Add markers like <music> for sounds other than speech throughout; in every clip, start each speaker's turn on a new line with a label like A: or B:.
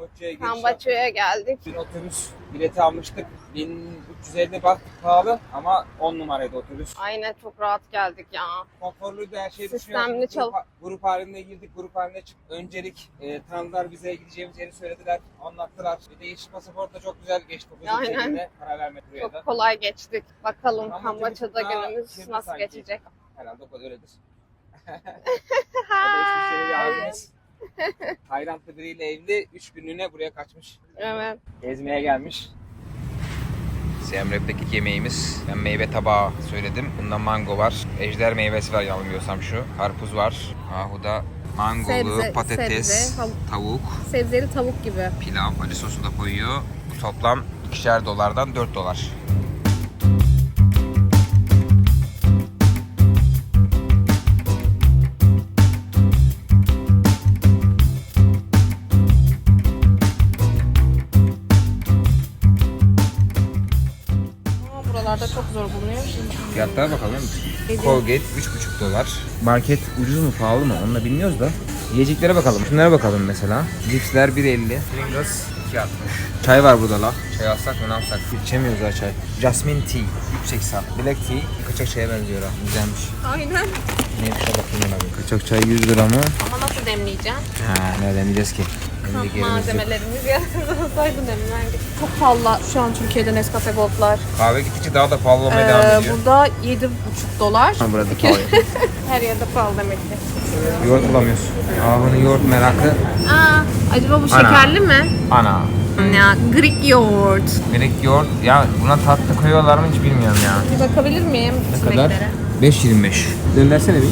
A: Kamboçya'ya yaptık.
B: Kamboçya'ya geldik.
A: Bir otobüs bileti almıştık. 1350 baht pahalı ama 10 numaraydı otobüs.
B: Aynen çok rahat geldik ya.
A: Konforluydu her şey
B: Sistemli
A: düşünüyoruz.
B: çal-
A: Grup, grup halinde girdik. Grup halinde çık. Öncelik e, tanıdılar bize gideceğimiz yeri söylediler. Anlattılar. Bir de yeşil pasaport da çok güzel geçti. Bu
B: Aynen.
A: para vermek buraya da.
B: Çok kolay geçtik. Bakalım
A: Kamboçya
B: Kamboçya'da günümüz nasıl
A: sanki.
B: geçecek.
A: Herhalde o kadar öyledir. <laughs> O <laughs> Taylandlı biriyle evli 3 günlüğüne buraya kaçmış.
B: Evet.
A: Gezmeye gelmiş. Siem Reap'teki yemeğimiz. Ben meyve tabağı söyledim. Bunda mango var. Ejder meyvesi var yanılmıyorsam şu. Karpuz var. Ahuda mangolu,
B: Sebze-
A: patates,
B: sebze,
A: tavuk,
B: Sebzeli tavuk gibi.
A: pilav, acı sosu da koyuyor. Bu toplam ikişer dolardan 4 dolar. Fiyatlara bakalım. Colgate 3,5 dolar. Market ucuz mu pahalı mı onu da bilmiyoruz da. Yiyeceklere bakalım. Şunlara bakalım mesela. Cipsler 1.50. Pringles 2.60. Çay var burada la. Çay alsak mı ne yapsak? İçemiyoruz ha çay. Jasmine tea 3.80. Black tea kaçak çaya benziyor ha. Güzelmiş.
B: Aynen.
A: Neymiş de bakayım ona bir. Kaçak çay 100 lira mı?
B: Ama nasıl demleyeceğim?
A: Ha nereden diyeceğiz ki?
B: Kamp malzemelerimiz yanımızda olsaydı demlerdik. Çok pahalı şu an Türkiye'de Nescafe Gold'lar.
A: Kahve gittikçe daha da pahalı olmaya
B: Ee,
A: devam ediyor.
B: burada 7,5 dolar.
A: Ha, burada pahalı. <laughs>
B: Her yerde pahalı demek ki.
A: yoğurt bulamıyoruz. Ahının yoğurt merakı.
B: Aa, acaba bu
A: Ana.
B: şekerli mi?
A: Ana.
B: Ya Greek yoğurt.
A: Melek yoğurt ya buna tatlı koyuyorlar mı hiç bilmiyorum ya.
B: Bir bakabilir miyim?
A: Ne kadar? 5.25. Döndersene bir.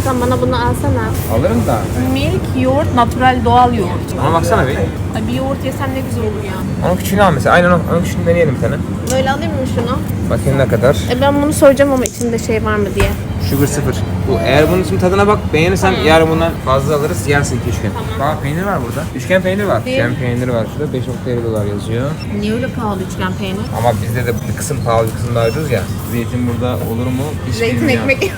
B: Hocam bana bunu alsana.
A: Alırım da.
B: Milk yoğurt, natural doğal yoğurt.
A: Ama baksana bir.
B: Ay bir yoğurt yesem ne güzel olur ya.
A: Onun küçüğünü al mesela. Aynen onun, onun küçüğünü deneyelim bir tane.
B: Böyle alayım mı şunu?
A: Bakayım ne kadar.
B: E ben bunu soracağım ama içinde şey var mı diye.
A: Sugar sıfır. Bu eğer bunun şimdi tadına bak beğenirsen yarın bundan fazla alırız yersin iki üçgen. Tamam. peynir var burada. Üçgen peynir var.
B: Değil.
A: Üçgen peyniri var şurada 5.50 dolar yazıyor.
B: Niye öyle pahalı üçgen peynir?
A: Ama bizde de bir kısım pahalı bir kısım daha ucuz ya. Zeytin burada olur mu hiç
B: Zeytin
A: bilmiyorum.
B: ekmek.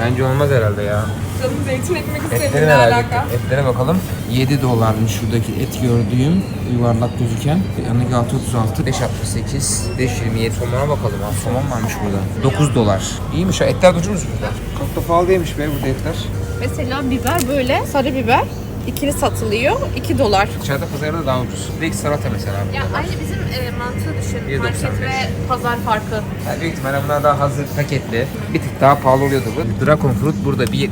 A: Bence olmaz herhalde ya.
B: Canım zeytin ekmek
A: merak ettim. Etlere bakalım. 7 dolarmış şuradaki et gördüğüm yuvarlak gözüken. Yanındaki 636. 568. 527. Somona bakalım. Ha, somon varmış burada. 9 dolar. İyiymiş ha. Etler de ucuzmuş burada. Çok da pahalı değilmiş be burada etler.
B: Mesela biber böyle sarı biber. İkili satılıyor. 2 dolar.
A: İçeride pazarda daha ucuz. Direkt salata mesela.
B: Ya aynı bizim e, mantığı düşün.
A: 1.95.
B: Market ve pazar farkı.
A: Yani büyük ihtimalle bunlar daha hazır paketli. Bir tık daha pahalı oluyordu bu. Dragon fruit burada 1.72.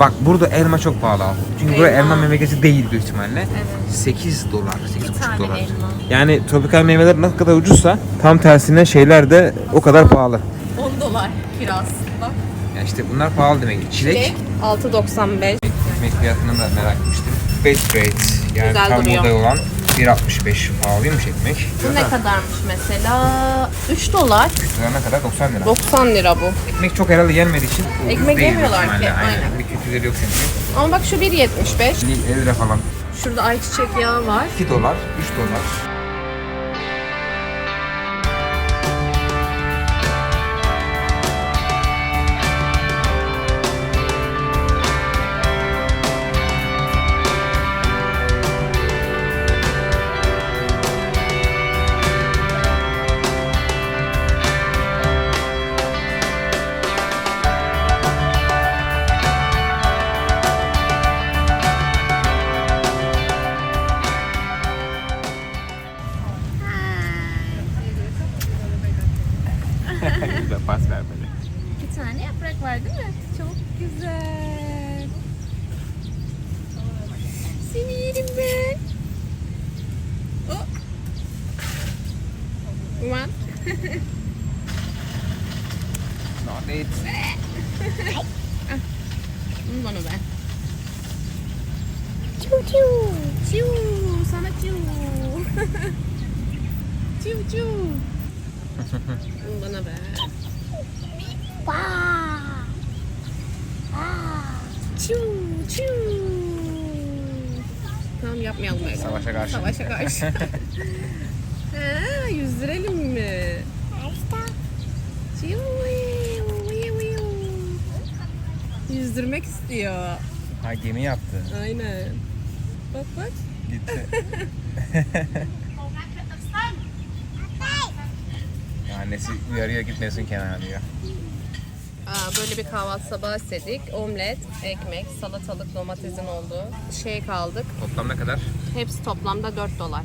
A: Bak burada elma çok pahalı abi. Çünkü burası
B: Elma.
A: elma memleketi değil büyük ihtimalle.
B: Evet.
A: 8 dolar, 8,5
B: tane
A: dolar.
B: elma.
A: Yani tropikal meyveler ne kadar ucuzsa tam tersine şeyler de o kadar pahalı.
B: 10 dolar kiraz. Bak.
A: Ya işte bunlar pahalı demek. Çilek,
B: Çilek 6.95.
A: ekmek fiyatını da merak etmiştim. Best rate yani
B: Güzel
A: tam
B: duruyor.
A: buğday olan 1.65 pahalıymış ekmek.
B: Bu ne kadarmış mesela? 3 dolar.
A: 3 lira ne kadar? 90 lira.
B: 90 lira bu.
A: Ekmek çok herhalde yenmediği için ucuz
B: Ekmek
A: değil
B: yemiyorlar
A: büyük ihtimalle.
B: ki,
A: Aynen.
B: aynen.
A: Bir kültürleri yok çünkü.
B: Ama bak şu 1.75.
A: 50 lira falan.
B: Şurada ayçiçek yağı var.
A: 2 dolar, 3 dolar.
B: Yaprak var değil mi? Çok güzel. Seni yerim ben. Oh. Ulan.
A: No değil.
B: Bunu bana ver. Çiu çiu. Çiu. Sana çiu. <laughs> çiu çiu. Bunu bana ver. Çiu çiu. Tamam yapmayalım öyle.
A: Savaşa karşı.
B: Savaşa karşı. <laughs> ha, yüzdürelim mi? Çiu. Yüzdürmek istiyor.
A: Ha gemi yaptı.
B: Aynen. Bak bak.
A: Gitti. <laughs> Annesi uyarıyor gitmesin kenara diyor.
B: Aa, böyle bir kahvaltı sabahı istedik. Omlet, ekmek, salatalık, domatesin olduğu şey kaldık.
A: Toplam ne kadar?
B: Hepsi toplamda 4 dolar.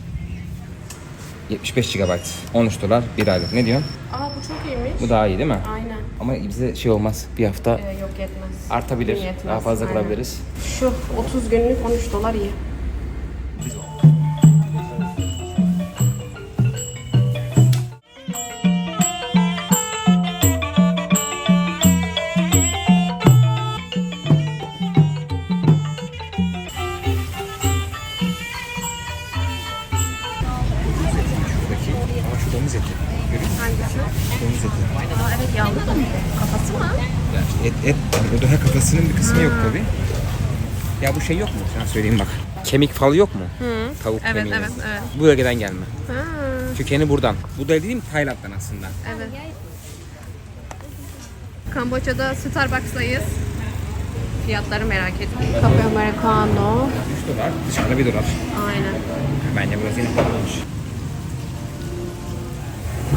A: 75 GB. 13 dolar bir aylık. Ne diyorsun?
B: Aa bu çok iyiymiş.
A: Bu daha iyi değil mi?
B: Aynen.
A: Ama bize şey olmaz. Bir hafta
B: Ee, yok yetmez.
A: artabilir.
B: Yetmez,
A: Daha fazla
B: aynen.
A: kalabiliriz.
B: Şu 30 günlük 13 dolar iyi.
A: Et, et. Yani o daha kafasının bir kısmı yok tabi. Ya bu şey yok mu? Sana söyleyeyim bak. Kemik falı yok mu?
B: Hı.
A: Tavuk
B: Evet,
A: kemiğinin.
B: evet, evet.
A: Bu bölgeden gelme.
B: Ha,
A: Kökeni buradan. Bu da dediğim Tayland'dan aslında.
B: evet. Kamboçya'da Starbucks'tayız. Fiyatları merak ettim. Cafe Americano.
A: 3 dolar. Dışarıda 1 dolar.
B: Aynen.
A: Bence burası yine pahalıymış.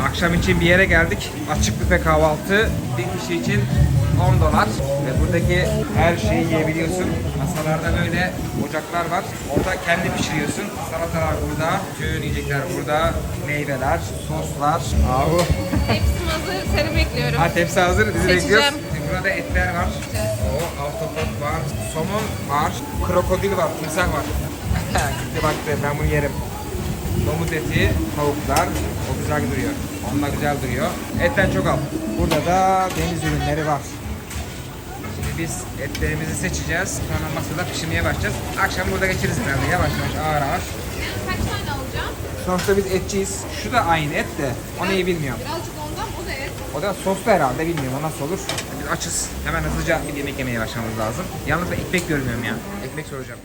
A: Akşam için bir yere geldik. Açık büfe kahvaltı. Bir kişi için 10 dolar. Ve buradaki her şeyi yiyebiliyorsun. Masalarda böyle ocaklar var. Orada kendi pişiriyorsun. Salatalar burada. Tüm yiyecekler burada. Meyveler, soslar. Ahu.
B: Hepsi hazır. Seni bekliyorum.
A: Ha tepsi hazır. Bizi
B: Seçeceğim.
A: bekliyoruz. Burada etler var. O ahtapot var. Somon var. Krokodil var. Timsah var. <laughs> Gitti baktı. Ben bunu yerim. Domuz eti, tavuklar. Güzel duruyor. Onlar güzel duruyor. Etten çok al. Burada da deniz ürünleri var. Şimdi biz etlerimizi seçeceğiz. Sonra masada pişirmeye başlayacağız. Akşam burada geçiririz herhalde. Yavaş yavaş ağır ağır.
B: Kaç tane alacağım?
A: Sonuçta biz etçiyiz. Şu da aynı et de. Onu iyi bilmiyorum.
B: Birazcık ondan o da et.
A: O da soslu herhalde bilmiyorum o nasıl olur. Biz açız. Hemen hızlıca bir yemek yemeye başlamamız lazım. Yalnız ben ekmek görmüyorum ya. Ekmek soracağım.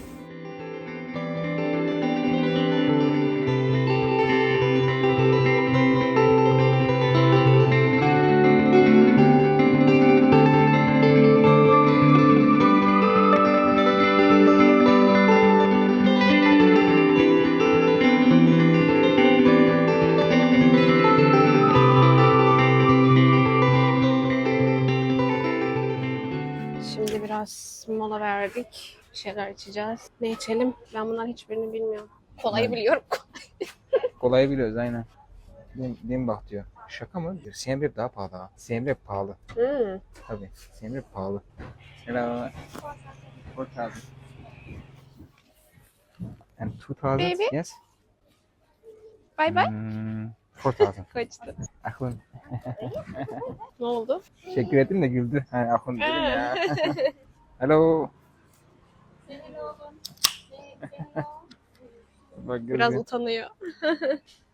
B: Şimdi biraz mola verdik. Bir şeyler içeceğiz. Ne içelim? Ben bunların hiçbirini bilmiyorum. Kolayı biliyorum. <laughs>
A: Kolayı biliyoruz aynen. Dim bak diyor. Şaka mı? Siem Reap daha pahalı ha. Pahalı.
B: Hmm.
A: Tabii. Siem Reap pahalı. Hello. 4000. And 2000?
B: Baby?
A: Yes.
B: Bay bay.
A: Hmm, 4000. <laughs>
B: Kaçtı.
A: Akun.
B: Ne oldu?
A: Teşekkür ettim de güldü. Ha, Akun dedim ya. <laughs> Hello. Bak
B: Biraz utanıyor. <laughs>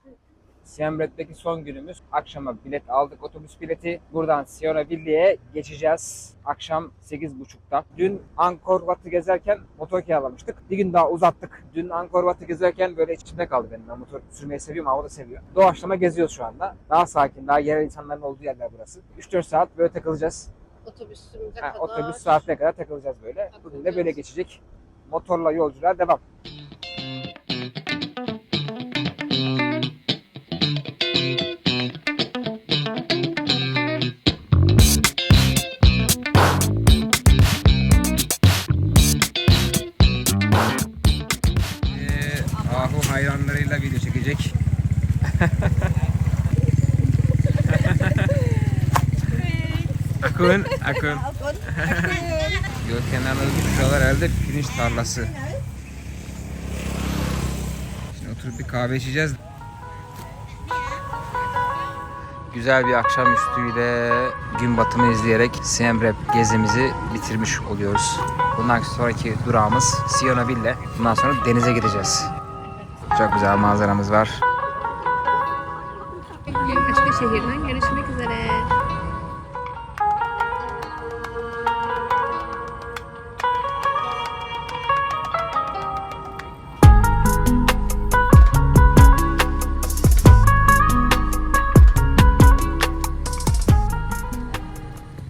A: Siem Reap'teki son günümüz. Akşama bilet aldık, otobüs bileti. Buradan Sihanoukville'ye geçeceğiz. Akşam 8.30'da. Dün Angkor Wat'ı gezerken motor kiralamıştık. Bir gün daha uzattık. Dün Angkor Wat'ı gezerken böyle içimde kaldı benim. Ben motor sürmeyi seviyorum, hava da seviyor. Doğaçlama geziyoruz şu anda. Daha sakin, daha yerel insanların olduğu yerler burası. 3-4 saat böyle takılacağız.
B: Otobüsümüze
A: Ha,
B: kadar.
A: otobüs saatine kadar takılacağız böyle. Bugün de böyle geçecek. Motorla yolculuğa devam. Akun, <laughs> Akun. <laughs> Göl kenarlarındaki şuralar herhalde pirinç tarlası. Şimdi oturup bir kahve içeceğiz. Güzel bir akşamüstüyle gün batımı izleyerek Siem Reap gezimizi bitirmiş oluyoruz. Bundan sonraki durağımız Sihanoukville. Bundan sonra denize gideceğiz. Çok güzel manzaramız var.
B: Başka şehirden görüşmek üzere.